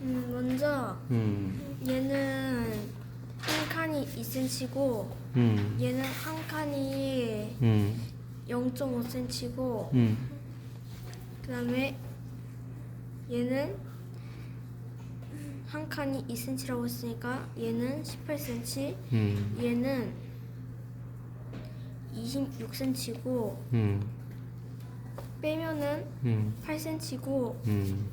음, 먼저 음, 얘는 한 칸이 2cm고 음, 얘는 한 칸이 음, 0.5cm고 음, 그다음에 얘는 한 칸이 2cm라고 했으니까 얘는 18cm, 음, 얘는 26cm고 음, 빼면은 음, 8cm고 음,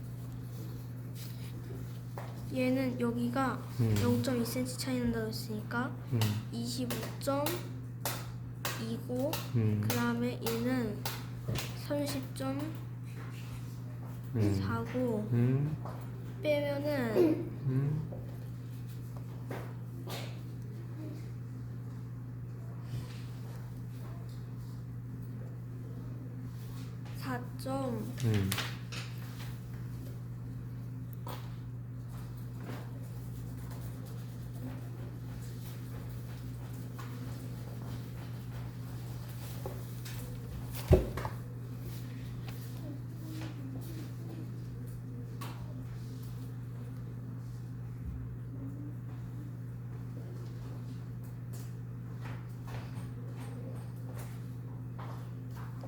얘는 여기가 음. 0.2cm 차이 난다고 했으니까 음, 25.2고 음, 그 다음에 얘는 30.4고 음, 음, 빼면은 음, 4점 음.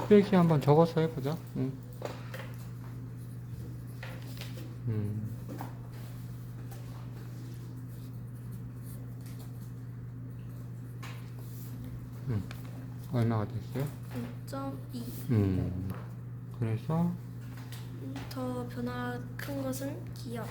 필기 한번 적어서 해보자. 응. 음. 음. 얼마가 됐어요? 2.2 음. 그래서 더 변화 큰 것은 기억